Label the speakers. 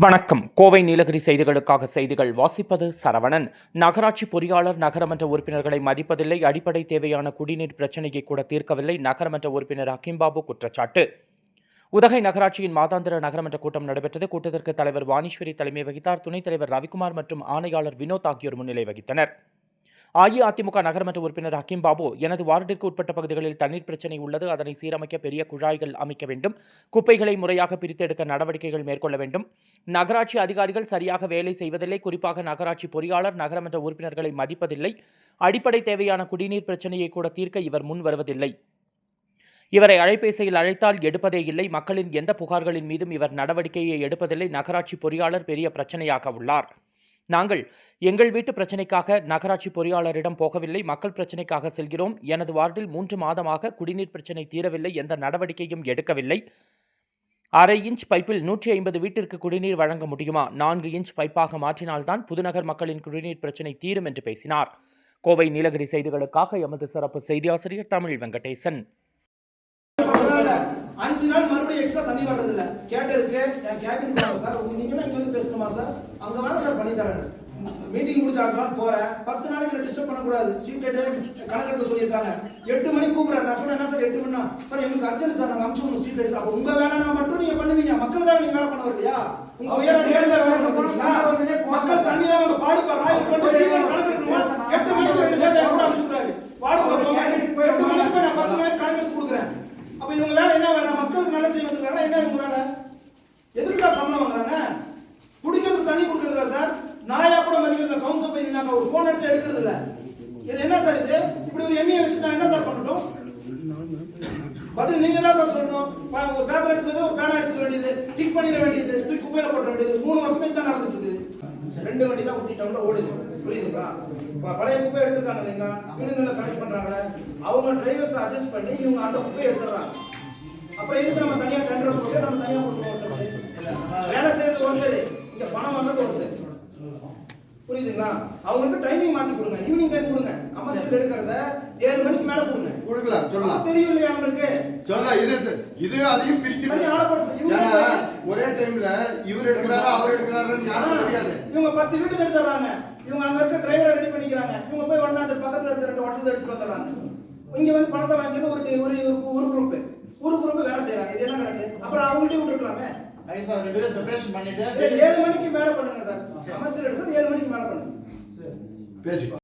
Speaker 1: வணக்கம். கோவை நீலகிரி செய்திகளுக்காக செய்திகள் வாசிப்பது சரவணன். நகராட்சி பொறியாளர் நகரமன்ற உறுப்பினர்களை மதிப்பதில்லை. அடிப்படை தேவையான குடிநீர் பிரச்சினையை கூட தீர்க்கவில்லை. நகரமன்ற உறுப்பினர் அகிம்பாபு குற்றச்சாட்டு. உதகை நகராட்சியின் மாதாந்திர நகரமன்ற கூட்டம் நடைபெற்றது. கூட்டத்திற்கு தலைவர் வாணீஸ்வரி தலைமை வகித்தார். துணைத் தலைவர் ரவிக்குமார் மற்றும் ஆணையாளர் வினோத் ஆகியோர் முன்னிலை வகித்தனர். அஇஅதிமுக நகரமன்ற உறுப்பினர் ஹக்கீம் பாபு எனது வார்டிற்கு உட்பட்ட பகுதிகளில் தண்ணீர் பிரச்சினை உள்ளது. அதனை சீரமைக்க பெரிய குழாய்கள் அமைக்க வேண்டும். குப்பைகளை முறையாக பிரித்தெடுக்க நடவடிக்கைகள் மேற்கொள்ள வேண்டும். நகராட்சி அதிகாரிகள் சரியாக வேலை செய்வதில்லை. குறிப்பாக நகராட்சி பொறியாளர் நகரமன்ற உறுப்பினர்களை மதிப்பதில்லை. அடிப்படை தேவையான குடிநீர் பிரச்சினையை கூட தீர்க்க இவர் முன் வருவதில்லை. இவரை அழைப்பேசியில் அழைத்தால் எடுப்பதே இல்லை. மக்களின் எந்த புகார்களின் மீதும் இவர் நடவடிக்கையை எடுப்பதில்லை. நகராட்சி பொறியாளர் பெரிய பிரச்சனையாக உள்ளார். நாங்கள் எங்கள் வீட்டு பிரச்சினைக்காக நகராட்சி பொறியாளரிடம் போகவில்லை மக்கள் பிரச்சினைக்காக செல்கிறோம். எனது வார்டில் மூன்று மாதமாக குடிநீர் பிரச்சினை தீரவில்லை எந்த நடவடிக்கையும் எடுக்கவில்லை. அரை இன்ச் பைப்பில் நூற்றி ஐம்பது வீட்டிற்கு குடிநீர் வழங்க முடியுமா? நான்கு இன்ச் பைப்பாக மாற்றினால்தான் புதுநகர் மக்களின் குடிநீர் பிரச்சினை தீரும் என்று பேசினார். கோவை நீலகிரி செய்திகளுக்காக எமது சிறப்பு செய்தியாசிரியர் தமிழ் வெங்கடேசன்.
Speaker 2: அஞ்சு நாள் மறுபடியும் எக்ஸ்ட்ரா தண்ணி வர்றது இல்ல கேட்டதுக்கு என் கேபின் போறோம் சார் உங்க நீங்களும் இங்க வந்து பேசணுமா சார்? அங்க வேணா சார் பண்ணி தரேன். மீட்டிங் முடிஞ்ச அடுத்த போறேன். பத்து நாளைக்கு டிஸ்டர்ப் பண்ணக்கூடாது. ஸ்ட்ரீட் லைட் கணக்கெடுக்க சொல்லியிருக்காங்க. எட்டு மணிக்கு கூப்பிடுறாங்க நான் சொன்னேன் என்ன சார் எட்டு மணினா? சார் எங்களுக்கு அர்ஜென்ட் சார். நாங்க அமிச்சு ஸ்ட்ரீட் லைட் அப்போ உங்க வேலைனா மட்டும் நீங்க பண்ணுவீங்க. மக்களுக்காக நீங்க வேலை பண்ண வரலையா? உங்க உயர நேரில் வேலை பண்ணுறீங்களா? மக்கள் தண்ணி தான் அவங்க பாடுப்பாரா கொண்டு ஸ்ட்ரீட் லைட் கணக்கெடுக்கணுமா எட்டு மணிக்கு ரெண்டு பேர் என் கூட அனுப்பிச்சுடுறாரு பாடுபாடு எட்டு மணிக்கு நான் பத்து மணிக்கு கணக்கெடுத்து கொடுக்குறேன் அப்ப இவங்க வேலை என்ன வேலை மக்களுக்கு நல்ல செய்வது வேலை என்ன இவங்க வேலை எதுக்கு சார் சம்பளம் வாங்குறாங்க குடிக்கிறது தண்ணி கொடுக்கறது இல்ல சார் நாயா கூட மதிக்கிறது நம்ம ஒரு ஃபோன் அடிச்சு எடுக்கிறது இல்ல. இது என்ன சார் இது? இப்படி ஒரு எம்ஏ வச்சு நான் என்ன சார் பண்ணட்டும்? பதில் நீங்க தான் சார் சொல்லணும். ஒரு பேப்பர் எடுத்துக்கிறது ஒரு பேனா எடுத்துக்க வேண்டியது. டிக் பண்ணிட வேண்டியது. தூக்கி குப்பையில போட வேண்டியது. மூணு வருஷமே தான் நடந்துட்டு இருக்குது. ரெண்டு வண்டி தான் ஊட்டி ஓடுது. புரியுதுங்களா? பழைய குப்பை எடுத்துருக்காங்க இல்லைங்களா? வீடுகளில் கனெக்ட் பண்றாங்களே அவங்க டிரைவர்ஸ் அட்ஜஸ்ட் பண்ணி இவங்க அந்த குப்பையை எடுத்துடுறாங்க. அப்புறம் எதுக்கு நம்ம தனியா டெண்டர் போட்டு நம்ம தனியா கொடுக்கணும் ஒருத்தருக்கு? வேலை செய்யறது ஒருத்தர். இங்க பணம் வாங்குறது ஒருத்தர். புரியுதுங்களா? அவங்களுக்கு டைமிங் மாத்தி கொடுங்க. ஈவினிங் டைம் கொடுங்க. கமர்ஷியல் எடுக்கிறத ஏழு மணிக்கு மேல கொடுங்க.
Speaker 3: கொடுக்கலாம் சொல்லலாம்.
Speaker 2: தெரியும் இல்லையா அவங்களுக்கு
Speaker 3: சொல்லலாம். இது இது அதையும்
Speaker 2: இவங்க
Speaker 3: ஒரே டைம்ல இவர் எடுக்கிறாரா அவர் எடுக்கிறாருன்னு யாருக்கும் தெரியாது.
Speaker 2: இவங்க பத்து வீட்டுக்கு எடுத்துறாங்க இவங்க அங்க இருக்க டிரைவரை ரெடி பண்ணிக்கிறாங்க. இவங்க போய் உடனே அந்த பக்கத்துல இருக்க ரெண்டு ஹோட்டல் எடுத்துட்டு வந்துடுறாங்க. இங்க வந்து பணத்தை வாங்கிக்கிறது ஒரு- ஒரு குரூப் ஒரு குரூப் வேலை செய்யறாங்க இது என்ன கணக்கு அப்புறம் அவங்கள்ட்டயும் விட்டுருக்கலாமே
Speaker 4: ஐயா சார் ரெண்டு பேரும் செப்பரேஷன் பண்ணிட்டு
Speaker 2: ஏழு மணிக்கு மேல பண்ணுங்க சார். கமர்ஷியல் எடுக்கிறது ஏழு மணிக்கு மேல பண்ணுங்க.
Speaker 3: பேசி.